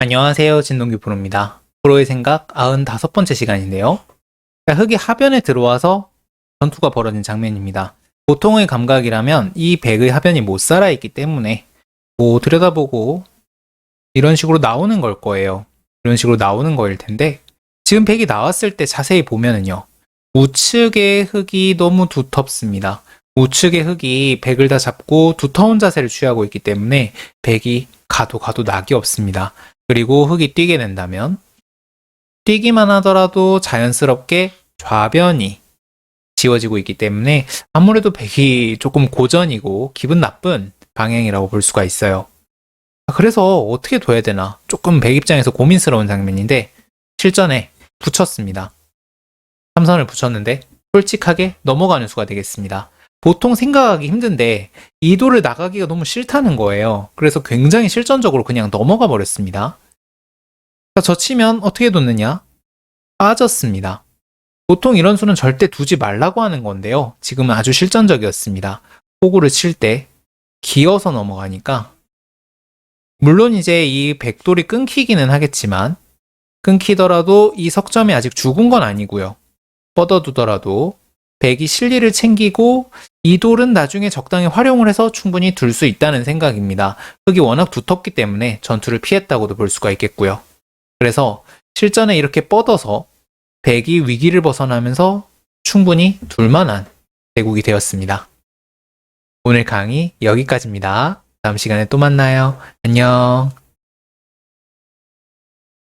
안녕하세요. 진동규 프로입니다. 프로의 생각 95번째 시간인데요. 자, 흑이 하변에 들어와서 전투가 벌어진 장면입니다. 보통의 감각이라면 이 백의 하변이 못 살아있기 때문에 뭐 들여다보고 이런 식으로 나오는 걸 거예요. 이런 식으로 나오는 거일 텐데 지금 백이 나왔을 때 자세히 보면은요. 우측의 흑이 너무 두텁습니다. 우측의 흑이 백을 다 잡고 두터운 자세를 취하고 있기 때문에 백이 가도 가도 낙이 없습니다. 그리고 흙이 뛰게 된다면 뛰기만 하더라도 자연스럽게 좌변이 지워지고 있기 때문에 아무래도 백이 조금 고전이고 기분 나쁜 방향이라고 볼 수가 있어요. 그래서 어떻게 둬야 되나 조금 백 입장에서 고민스러운 장면인데 실전에 붙였습니다. 삼선을 붙였는데 솔직하게 넘어가는 수가 되겠습니다. 보통 생각하기 힘든데 이도를 나가기가 너무 싫다는 거예요. 그래서 굉장히 실전적으로 그냥 넘어가 버렸습니다. 자, 저 치면 어떻게 뒀느냐? 빠졌습니다. 보통 이런 수는 절대 두지 말라고 하는 건데요. 지금은 아주 실전적이었습니다. 호구를 칠 때 기어서 넘어가니까 물론 이제 이 백돌이 끊기기는 하겠지만 끊기더라도 이 석점이 아직 죽은 건 아니고요. 뻗어두더라도 백이 실리를 챙기고 이 돌은 나중에 적당히 활용을 해서 충분히 둘 수 있다는 생각입니다. 흙이 워낙 두텁기 때문에 전투를 피했다고도 볼 수가 있겠고요. 그래서 실전에 이렇게 뻗어서 백이 위기를 벗어나면서 충분히 둘만한 대국이 되었습니다. 오늘 강의 여기까지입니다. 다음 시간에 또 만나요. 안녕.